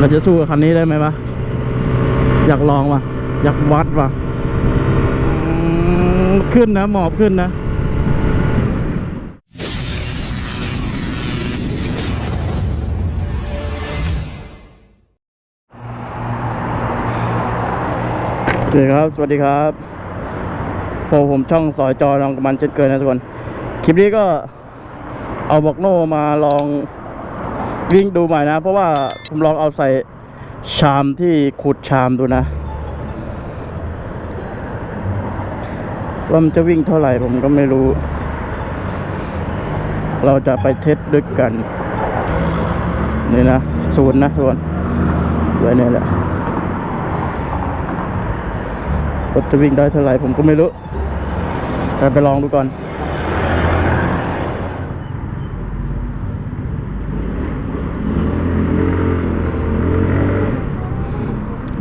เราจะสู้กับคันนี้ได้ไหมวะ อยากลองวะอยากวัดวะขึ้นนะ หมอบขึ้นนะโอเคครับ สวัสดีครับพบผมช่องสอยจอลองกับมันเช่นเคยนะทุกคน คลิปนี้ก็เอาบอกโน่มาลอง วิ่งดูใหม่นะ เพราะว่าผมลองเอาใส่ชามที่ขุดชามดูนะ ว่ามันจะวิ่งเท่าไหร่ผมก็ไม่รู้ เราจะไปเทสด้วยกัน นี่นะศูนย์นะทุกคนไว้เนี่ยแหละรถจะวิ่งได้เท่าไหร่ผมก็ไม่รู้แต่ไปลองดูก่อน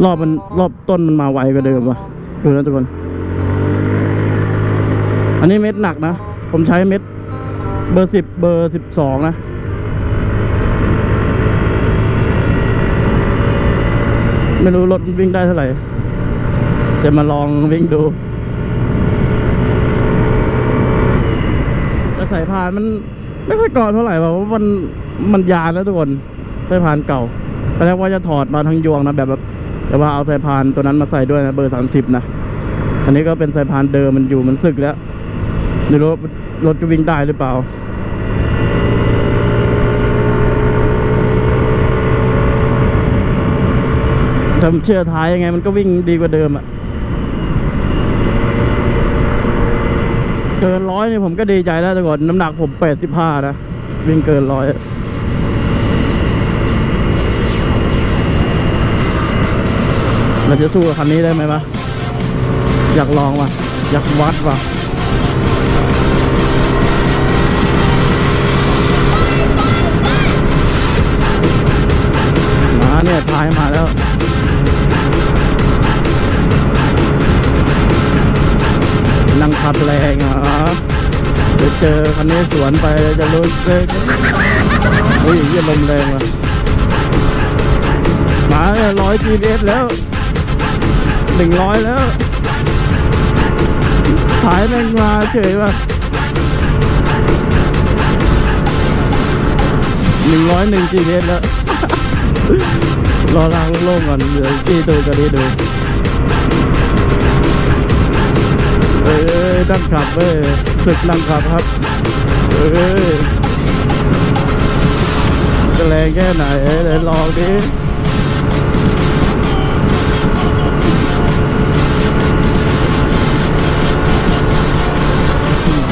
รอบมันรอบต้นมันมาไวกว่าเดิมว่ะดูนะทุกคน อันนี้เม็ดหนักนะ ผมใช้เม็ดเบอร์สิบเบอร์สิบสองนะไม่รู้รถวิ่งได้เท่าไหร่ จะมาลองวิ่งดูแต่สายพานมันไม่ค่อยกาะเท่าไหร่เพราะว่ามันมันยานแล้วทุกคนสายพานเก่าตอนแรกว่าจะถอดมาทั้งยวงนะแบบแบบ แต่ว่าเอาสายพานตัวนั้นมาใส่ด้วยนะเบอร์สามสิบนะ อันนี้ก็เป็นสายพานเดิมมันอยู่มันสึกแล้วไม่รู้รถจะวิ่งได้หรือเปล่าทำเชื่อท้ายยังไงมันก็วิ่งดีกว่าเดิมอะเกินร้อยนี่ผมก็ดีใจแล้วแต่ก่อนน้ำหนักผมแปดสิบห้านะ วิ่งเกินร้อย เราจะสู้กับคันนี้ได้ไหมวะอยากลองวะอยากวัดวะมาเนี่ยท้ายมาแล้วนั่งขับแรงอเดี๋ยวเจอคันนี้สวนไปจะรู้เลยเฮ้ยเยี่ยลมแรงว่ะมาร้อย GPS แล้ว หนึ่งร้อยแล้วสายแม่งมาเฉยว่ะหนึ่งร้อยหนึ่ง GPS แล้วรอล้างโล่งก่อนเดี๋ยวจีดูกันดีดูเอ้ยนั่งขับเว้ยศึกนั่งขับครับเอ้ยจะแรงแค่ไหนเอ้ยเดี๋ยวลองดิ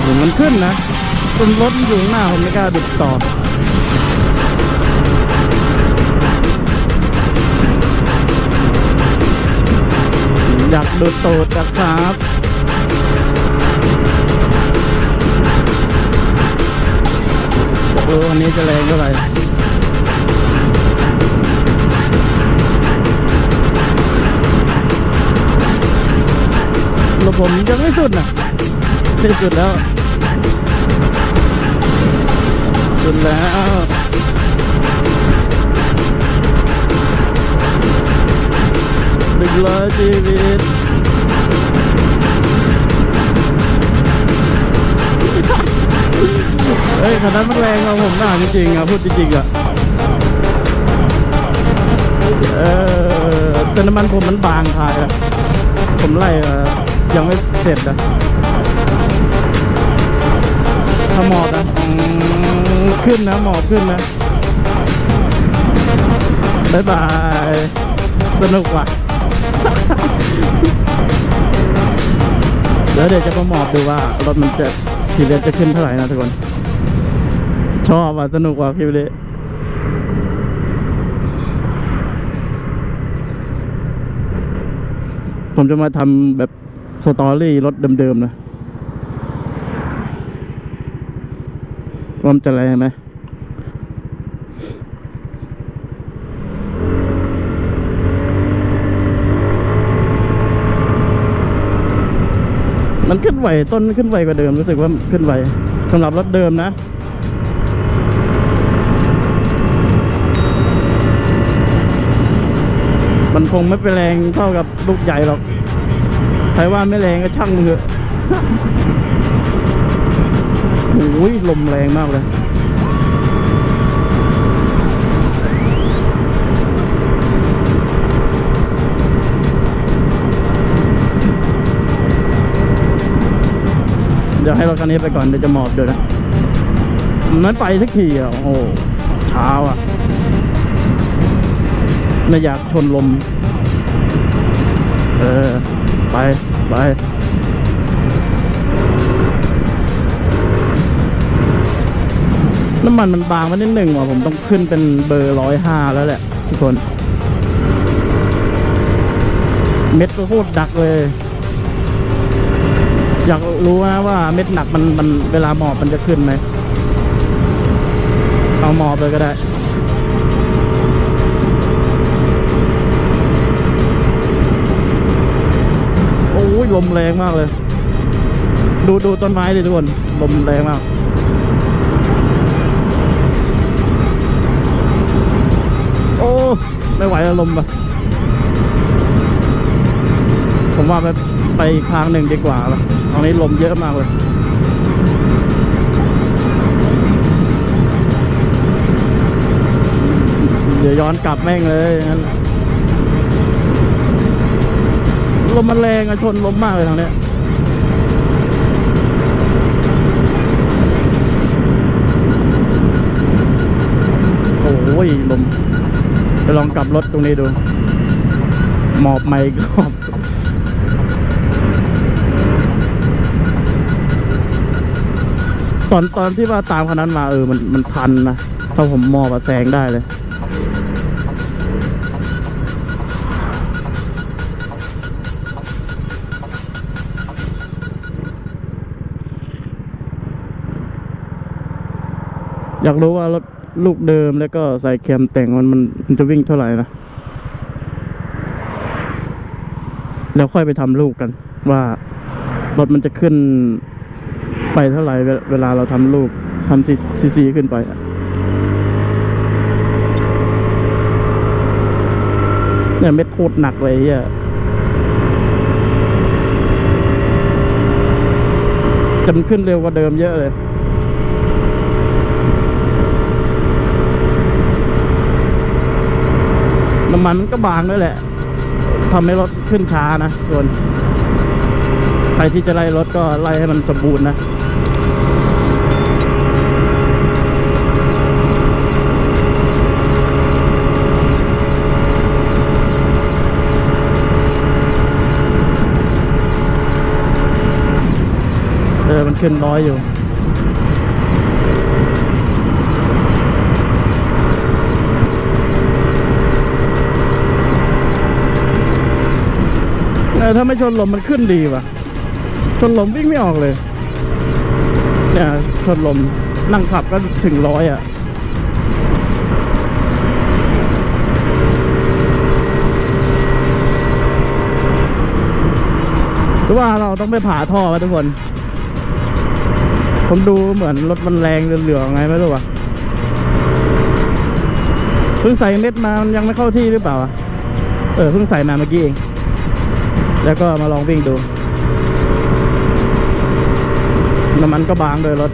อืมมันขึ้นนะจนรถมันอยู่หน้าผมไม่กล้าบิดต่ออยากดูโตดนะครับโอ้อันนี้จะแรงเท่าไหร่รถผมยังไม่สุดนะที่สุดแล้ว สุดแล้วหนึ่งร้อยชีวิตเฮ้ยคันนั้นมันแรงกว่าผมหน้าจริงๆอะพูดจริงๆอะเออแต่น้ำมันผมมันบางทายอะผมไล่ยังไม่เสร็จอะถ้ามอบนะอืม ขึ้นนะหมอบขึ้นนะบายบายสนุกว่ะแล้วเดี๋ยวจะมาหมอบดูว่ารถมันจะทีเรียจะขึ้นเท่าไหร่นะทุกคน ชอบอะสนุกว่ะพี่เละผมจะมาทำแบบสตอรี่รถเดิมๆนะ วมันจะอะไรไหมมันขึ้นไหวต้นขึ้นไหวกว่าเดิมรู้สึกว่าขึ้นไหวสำหรับรถเดิมนะมันคงไม่เป็นแรงเท่ากับลูกใหญ่หรอกใครว่าไม่แรงก็ช่างมันเถอะ โอ้ยลมแรงมากเลยเดี๋ยวให้รถคันนี้ไปก่อนเดี๋ยวจะหมอบเดี๋ยวนะมันไม่ไปสักทีอะโอ้เช้าอะไม่อยากชนลม เออ ไป ไป น้ำมันมันบางมานิดหนึ่งว่ะผมต้องขึ้นเป็นเบอร์ร้อยห้าแล้วแหละทุกคน เม็ดก็โคตรดักเลย อยากรู้นะว่าเม็ดหนักมันมันเวลาหมอบมันจะขึ้นไหมเอาหมอบเลยก็ได้โอ้ยลมแรงมากเลย ดูดูต้นไม้ดิทุกคนลมแรงมาก ไม่ไหวแล้วลมปะผมว่าไปไปอีกทางหนึ่งดีกว่าละตรงนี้ลมเยอะมากเลยเดี๋ยวย้อนกลับแม่งเลยงั้นลมมันแรงอะชนลมมากเลยทางเนี้ยโอ้ยลม จะลองกลับรถตรงนี้ดู หมอบไม่กรอบตอนตอนที่ว่าตามคันนั้นมาเออมันมันทันนะ ถ้าผมมอบอะแซงได้เลย อยากรู้ว่ารถลูกเดิมแล้วก็ใส่แคมแต่งมันมันจะวิ่งเท่าไหร่นะ แล้วค่อยไปทำลูกกัน ว่ารถมันจะขึ้นไปเท่าไหร่เวลาเราทำลูกทำซีซีขึ้นไปเนี่ยเม็ดโคตรหนักเลยเฮียจะมันขึ้นเร็วกว่าเดิมเยอะเลย น้ำมันมันก็บางด้วยแหละทำให้รถขึ้นช้านะส่วนใครที่จะไล่รถก็ไล่ให้มันสมบูรณ์นะเออมันขึ้นร้อยอยู่ ถ้าไม่ชนลมมันขึ้นดีว่ะ ชนลมวิ่งไม่ออกเลย เนี่ยชนลมนั่งขับก็ถึงร้อยอะหรือว่าเราต้องไปผ่าท่อวะทุกคน ผมดูเหมือนรถมันแรงเหลืองๆไงไม่รู้ว่ะเพิ่งใส่เม็ดมามันยังไม่เข้าที่หรือเปล่า เออเพิ่งใส่มาเมื่อกี้เอง แล้วก็มาลองวิ่งดู น้ำมันก็บางโดยรถ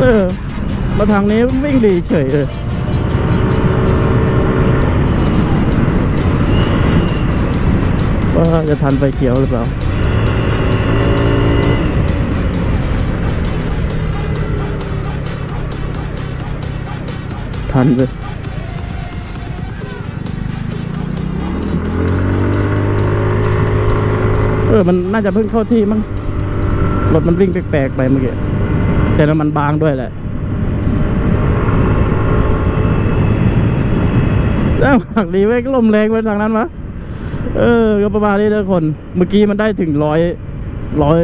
เออ มาทางนี้วิ่งดีเฉยเลยว่าจะทันไฟเขียวหรือเปล่า ทันเลยเออ มันน่าจะเพิ่งเข้าที่มั้งรถมันวิ่งแปลกๆไปเมื่อกี้ แต่น้ำมันบางด้วยแหละแล้วหักดีไว้ยลมแรงไปทางนั้นวะเออ ก็ประมาณนี้ทุกคน เมื่อกี้มันได้ถึงร้อยร้อย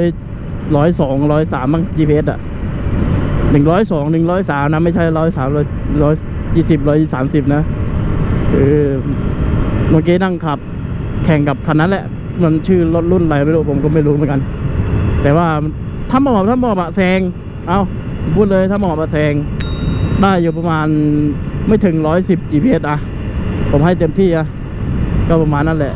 ร้อยสองร้อยสามมั้ง GPS อะหนึ่งร้อยสองหนึ่งร้อยสามนะ ไม่ใช่ร้อยสามร้อยร้อย ยี่สิบร้อยสามสิบนะเออเมื่อกี้นั่งขับ แข่งกับคันนั้นแหละ มันชื่อรถรุ่นอะไรไม่รู้ผมก็ไม่รู้เหมือนกัน แต่ว่าถ้าหมอบถ้าหมอบอะแซง เอาพูดเลยถ้าหมอบอะแซง ได้อยู่ประมาณไม่ถึงร้อยสิบ GPS อะผมให้เต็มที่อะก็ประมาณนั้นแหละ